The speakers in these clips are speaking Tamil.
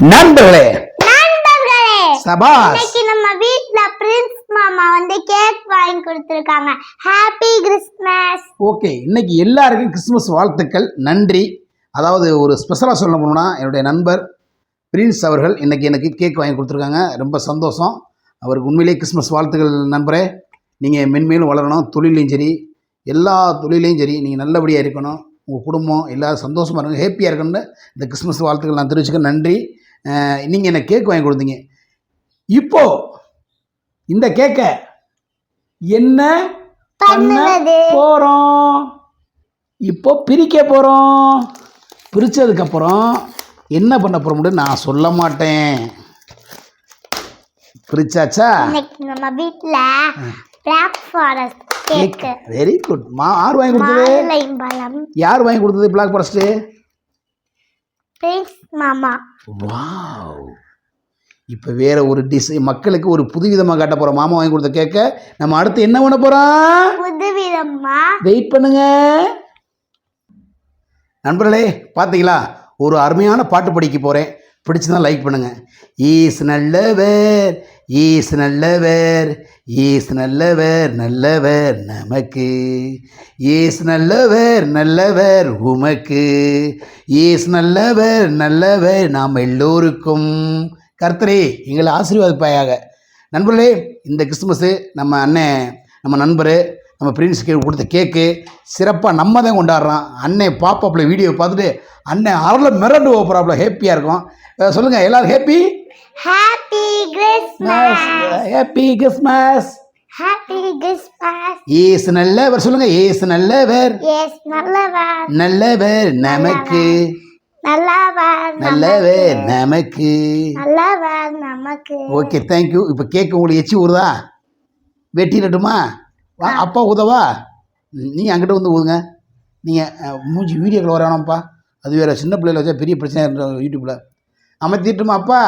நண்பர்களே. நண்பர்களே சபாஸ் இன்னைக்கு நம்ம வீட்ல பிரின்ஸ் மாமா வந்து கேக் வாங்கி கொடுத்திருக்காங்க. ஹாப்பி கிறிஸ்மஸ் ஓகே இன்னைக்கு எல்லாருக்கும் கிறிஸ்துமஸ் வாழ்த்துக்கள் நன்றி. அதாவது ஒரு ஸ்பெஷலாக சொல்ல போனோம்னா என்னுடைய நண்பர் பிரின்ஸ் அவர்கள் இன்னைக்கு எனக்கு கேக் வாங்கி கொடுத்துருக்காங்க. ரொம்ப சந்தோஷம். அவருக்கு உண்மையிலேயே கிறிஸ்மஸ் வாழ்த்துக்கள் நண்பரே. நீங்கள் மென்மேலும் வளரணும் தொழிலையும் சரி எல்லா தொழிலையும் சரி நீங்கள் நல்லபடியாக இருக்கணும். உங்கள் குடும்பம் எல்லாரும் சந்தோஷமாக இருக்கணும் ஹேப்பியாக இருக்கணும்னு இந்த கிறிஸ்மஸ் வாழ்த்துக்கள் நான் தெரிவிச்சுக்க நன்றி. நீங்கள் எனக்கு கேக் வாங்கி கொடுத்தீங்க. இப்போ இந்த கேக்கை என்ன பண்ண போகிறோம் இப்போ பிரிக்க போகிறோம் பிரித்ததுக்கப்புறம் என்ன பண்ண போகிறோம்னு நான் சொல்ல மாட்டேன். பிரிச்சாச்சா? நம்ம வீட்ல black forest cake very good மா யார் வாங்கி கொடுத்தது? யார் வாங்கி கொடுத்தது பிளாக் ஃபாரஸ்ட்டு பிரின்ஸ் மாமா. வாவ் இப்போ வேற ஒரு டிஷ் மக்களுக்கு ஒரு புதுவிதமாக காட்ட போகிறோம் மாமா வாங்கி கொடுத்த கேட்க நம்ம அடுத்து என்ன பண்ண போகிறோம் புதுவிதமா? வெயிட் பண்ணுங்க. நண்பர்களே பார்த்தீங்களா ஒரு அருமையான பாட்டு படிக்க போகிறேன் பிடிச்சதா லைக் பண்ணுங்க. ஈஸ் நல்லவர் ஈஸ் நல்லவர் ஈஸ் நல்லவர் நல்லவர் நமக்கு. ஈஸ் நல்லவர் நல்லவர் உமக்கு. ஈஸ் நல்லவர் நல்லவர் நாம் எல்லோருக்கும். கர்த்தரே எங்களை ஆசீர்வாதிப்பாயாக. நண்பர்களே இந்த கிறிஸ்துமஸு நம்ம அண்ணன் நம்ம நண்பர் நம்ம பிரின்ஸுக்கு கொடுத்த கேக்கு சிறப்பாக நம்ம தான் கொண்டாடுறோம் அண்ணன் பாப்பாப்புல வீடியோ பார்த்துட்டு அண்ணன் அருள மிரண்டு போகிறாப்புல ஹேப்பியாக இருக்கும். அஹ் சொல்லுங்க எல்லாரும் happy happy Christmas happy Christmas happy Christmas Yesu நல்லவர். சொல்லுங்க ஏசு நல்லவர். நல்லவர். நல்லவர் நமக்கு. நல்லவர் நல்லவர் நமக்கு. நல்லவர் நமக்கு. ஓகே தேங்க்யூ இப்போ கேக்கு உங்களுக்கு எச்சி ஊறுதா? வெட்டிடட்டுமா? வா அப்பா ஊதவா நீங்கள் அங்கிட்ட வந்து ஊதுங்க நீங்கள் மூஞ்சி வீடியோக்கள் வர வேணாம்ப்பா. அது வேறு சின்ன பிள்ளைல வச்சா பெரிய பிரச்சனை யூடியூப்பில் அமர்த்திட்டுமா அப்பா?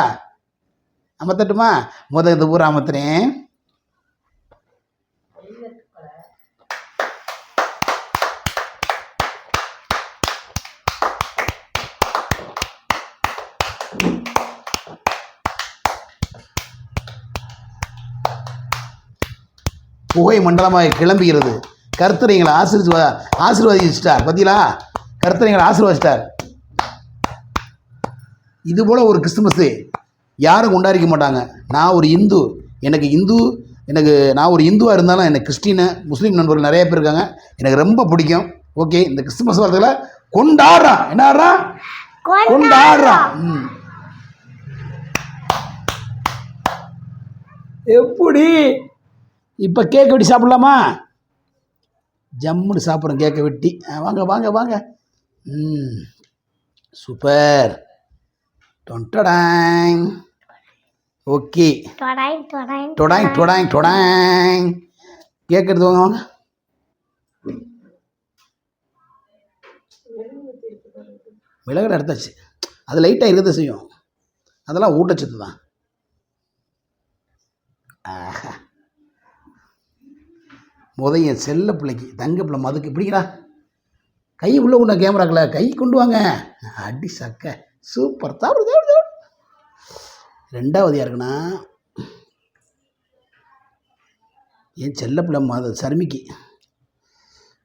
அமர்த்தட்டுமா? முத இந்த ஊரை அமர்த்துறேன். புகை மண்டலமாக கிளம்புகிறது. கர்த்தர் எங்களை ஆசீர்வா ஆசீர்வதிச்சிட்டார். பார்த்தீங்களா கர்த்தர் எங்களை ஆசீர்வதிச்சிட்டார். இது போல் ஒரு கிறிஸ்துமஸு யாரும் கொண்டாடிக்க மாட்டாங்க. நான் ஒரு இந்து. எனக்கு இந்து எனக்கு நான் ஒரு இந்துவாக இருந்தாலும் எனக்கு கிறிஸ்டினு முஸ்லீம் நண்பர்கள் நிறைய பேர் இருக்காங்க. எனக்கு ரொம்ப பிடிக்கும். ஓகே இந்த கிறிஸ்துமஸ் வாரத்தில் கொண்டாடுறான். என்ன ஆடுறான் கொண்டாடுறான். ம். எப்படி? இப்போ கேக் வெட்டி சாப்பிட்லாமா? ஜம்முன்னு சாப்பிட்றோம் கேக்கை வெட்டி. ஆ, வாங்க வாங்க வாங்க. ம் சூப்பர் டொன்டடாங் ஓகே. டொடாங் டொடாங் டொடாங் கேக் எடுத்து வாங்க வாங்க. மிளகடை எடுத்தாச்சு. அது லைட்டாக இருக்கதான் செய்யும். அதெல்லாம் ஊட்டச்சத்து தான் ஆஹா முத என் செல்ல பிள்ளைக்கு தங்க பிள்ளை மதுக்கு பிடிக்கிறா கை உள்ளே உண்ண கேமராக்கில் கை கொண்டு வாங்க. அடி சக்க. சூப்பர். தவறு ரெண்டாவது யாருக்குன்னா என் செல்ல பிள்ளை மத சருமிக்கு.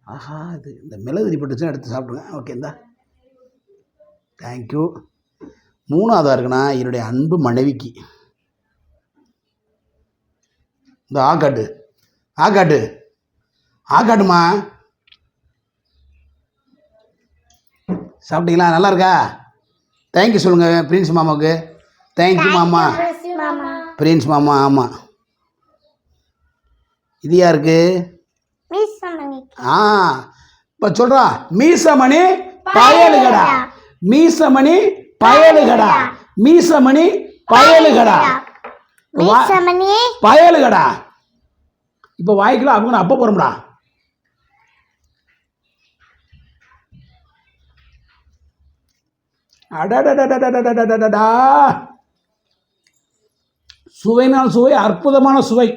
ஆஹா இது இந்த மிளகு பட்டுச்சுன்னா எடுத்து சாப்பிடுங்க. ஓகே இந்தா. தேங்க்யூ மூணாவதாக இருக்குன்னா என்னுடைய அன்பு மனைவிக்கு. இந்த ஆக்காட்டு ஆக்காட்டு ஆக்காட்டுமா சாப்பிட்டீங்களா? நல்லா இருக்கா தேங்க்யூ சொல்லுங்கள் பிரின்ஸ் மாமாவுக்கு. தேங்க்யூ மாமா. மாமா. பிரின்ஸ் மாமா ஆமாம் இது யாருக்கு? ஆ இப்போ சொல்கிறா மீசமணி பயலுகடா. மீசமணி பயலுகடா. மீசமணி பயலுகடா. பயலுகடா. இப்போ வாய்க்கலாம் அவங்க அப்போ போகிறோம்டா அடடடடடடடடடடா சுவைனால் சுவை அற்புதமான சுவை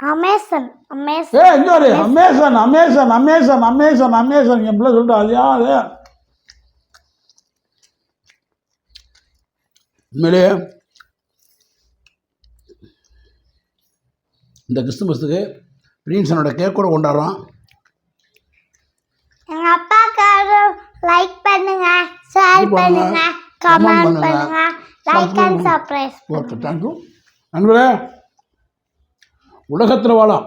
அமேசன். அமேசன் ஏ இங்க ஒரு Amazon Amazon Amazon Amazon. Amazon என் பிள்ளை சொல்லிட்டு அது யாரு? உண்மையிலேயே இந்த கிறிஸ்துமஸுக்கு பிரின்சனோட கேக் கூட கொண்டாடுறோம் எங்க அப்பாக்காக லைக் பண்ணுங்க ஷேர் பண்ணுங்க, கமெண்ட் பண்ணுங்க, like and surprise okay thank you நண்பரே உலகத்தில் வாழாம்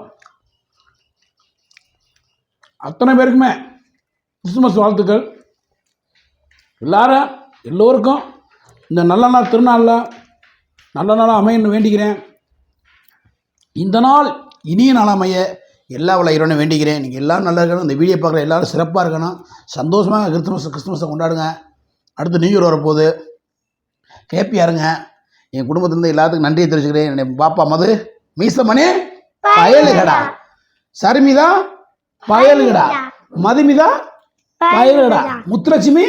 அத்தனை பேருக்குமே கிறிஸ்துமஸ் வாழ்த்துக்கள். எல்லாரும் எல்லோருக்கும் இந்த நல்ல நாள் திருநாளில் நல்ல நாளாக அமையன்னு வேண்டிக்கிறேன். இந்த நாள் இனிய நாள் அமைய எல்லா உள்ள இறைவனை வேண்டிக்கிறேன் நீங்கள் எல்லாரும் நல்லா இருக்கணும். இந்த வீடியோ பார்க்குற எல்லாரும் சிறப்பாக இருக்கணும். சந்தோஷமாக கிறிஸ்துமஸ் கிறிஸ்துமஸை கொண்டாடுங்க. அடுத்து நியூ இயர் வரப்போகுது. ஹேப்பியாக இருங்க என் குடும்பத்திலேருந்து எல்லாத்துக்கும் நன்றியை தெரிவிச்சுக்கிறேன். என்னுடைய பாப்பா மது மீசமணி பயலுகடா. சரிமிதா பயலுகடா. மதுமிதா பயலுகடா. முத்துலட்சுமி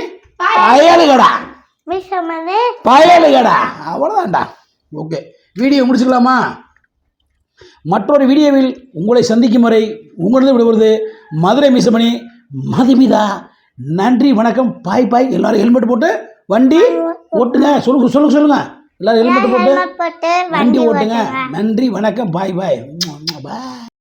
பயலுகடா. பயலுகடா. அவ்வளோதான்டா ஓகே வீடியோ முடிச்சுக்கலாமா? மற்றொரு வீடியோவில் உங்களை சந்திக்கும் வரை உங்களது விடுவது மதுரை மிசமணி மதுமிதா. நன்றி வணக்கம் பாய் பாய். எல்லாரும் ஹெல்மெட் போட்டு வண்டி ஓட்டுங்க. சொல்லுங்க சொல்லுங்க சொல்லுங்க. எல்லாரும் ஹெல்மெட் போட்டு வண்டி ஓட்டுங்க. நன்றி வணக்கம் பாய் பாய். பாய்.